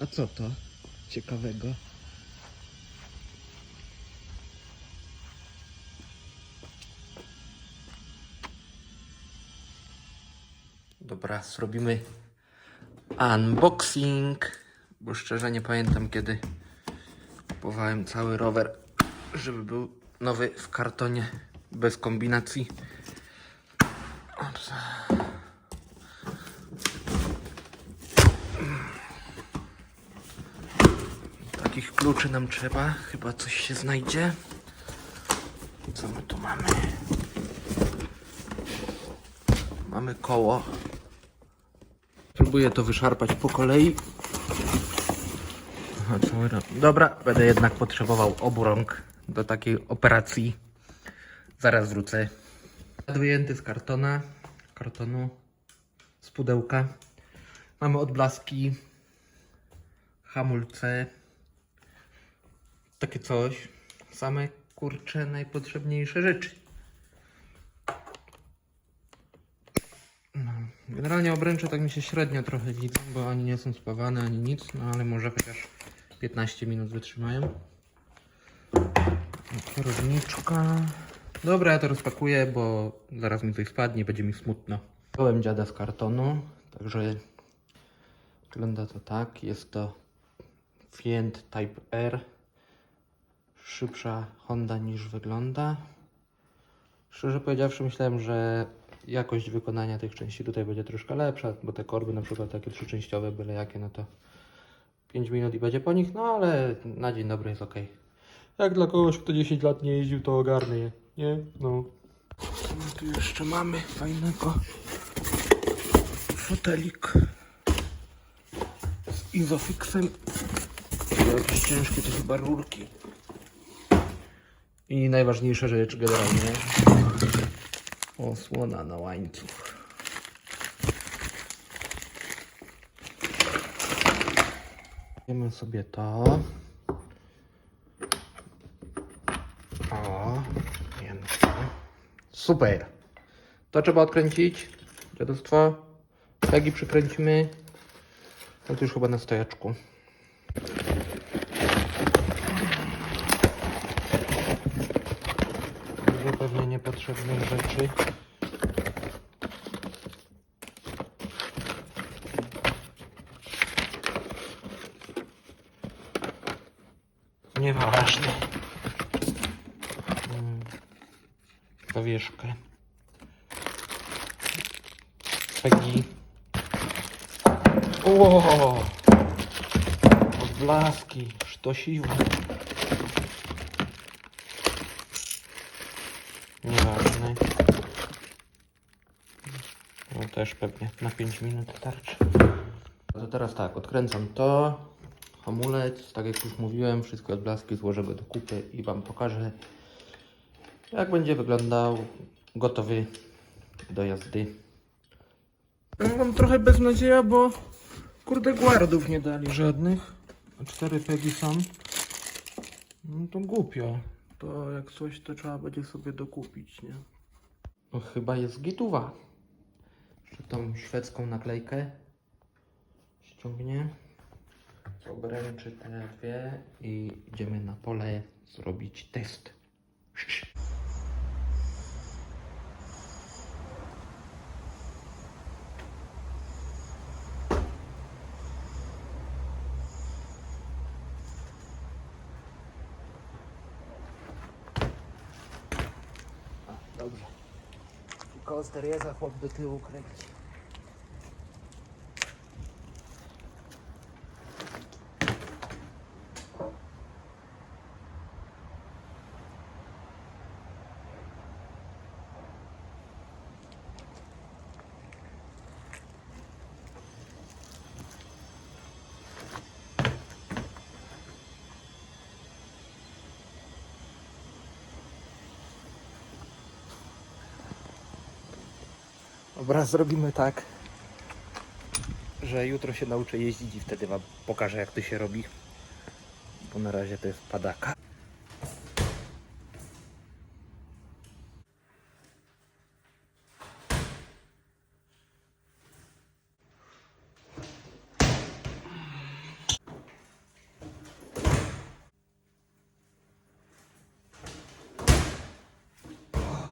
A co to ciekawego? Dobra, zrobimy unboxing, bo szczerze nie pamiętam kiedy kupowałem cały rower, żeby był nowy w kartonie bez kombinacji. Takich kluczy nam trzeba. Chyba coś się znajdzie. Co my tu mamy? Mamy koło. Próbuję to wyszarpać po kolei. Aha. Dobra, będę jednak potrzebował obu rąk do takiej operacji. Zaraz wrócę. Wyjęty z kartona, kartonu, z pudełka. Mamy odblaski, hamulce, takie coś. Same kurcze najpotrzebniejsze rzeczy. No, generalnie obręcze tak mi się średnio trochę widzą, bo ani nie są spawane, ani nic, no ale może chociaż 15 minut wytrzymają. Kierowniczka. Dobra, ja to rozpakuję, bo zaraz mi coś spadnie, będzie mi smutno. Wziąłem dziada z kartonu, także wygląda to tak. Jest to Fiat Type R. Szybsza Honda niż wygląda. Szczerze powiedziawszy, myślałem, że jakość wykonania tych części tutaj będzie troszkę lepsza, bo te korby na przykład takie trzyczęściowe, byle jakie, no to 5 minut i będzie po nich, no ale na dzień dobry jest ok. Jak dla kogoś, kto 10 lat nie jeździł, to ogarny je, nie? No. Tu jeszcze mamy fajnego? Fotelik z izofixem. Jakieś ciężkie to chyba rurki. I najważniejsza rzecz generalnie osłona na łańcuch. Wiemy sobie to. O, miękko. Super. To trzeba odkręcić. Dziadostwo. Tagi przykręcimy. No to już chyba na stojaczku. Dużo pewnie niepotrzebnych rzeczy. Nieważne. Mm. Zawieszkę. Pegi. O! Odblaski, sztosiwo. Nieważne. No też pewnie na 5 minut starczy. To teraz tak, odkręcam to. Hamulec, tak jak już mówiłem, wszystkie odblaski złożę go do kupy i Wam pokażę, jak będzie wyglądał gotowy do jazdy. Mam trochę beznadzieja, bo kurde guardów nie dali żadnych. A cztery pegi są. No to głupio. To jak coś, to trzeba będzie sobie dokupić, nie? No chyba jest gituwa. Tą szwedzką naklejkę ściągnie. Obręczy te dwie i idziemy na pole zrobić test. Dobrze. Koster jest, a chłop do tyłu kręci. Dobra, zrobimy tak, że jutro się nauczę jeździć i wtedy Wam pokażę jak to się robi. Bo na razie to jest padaka.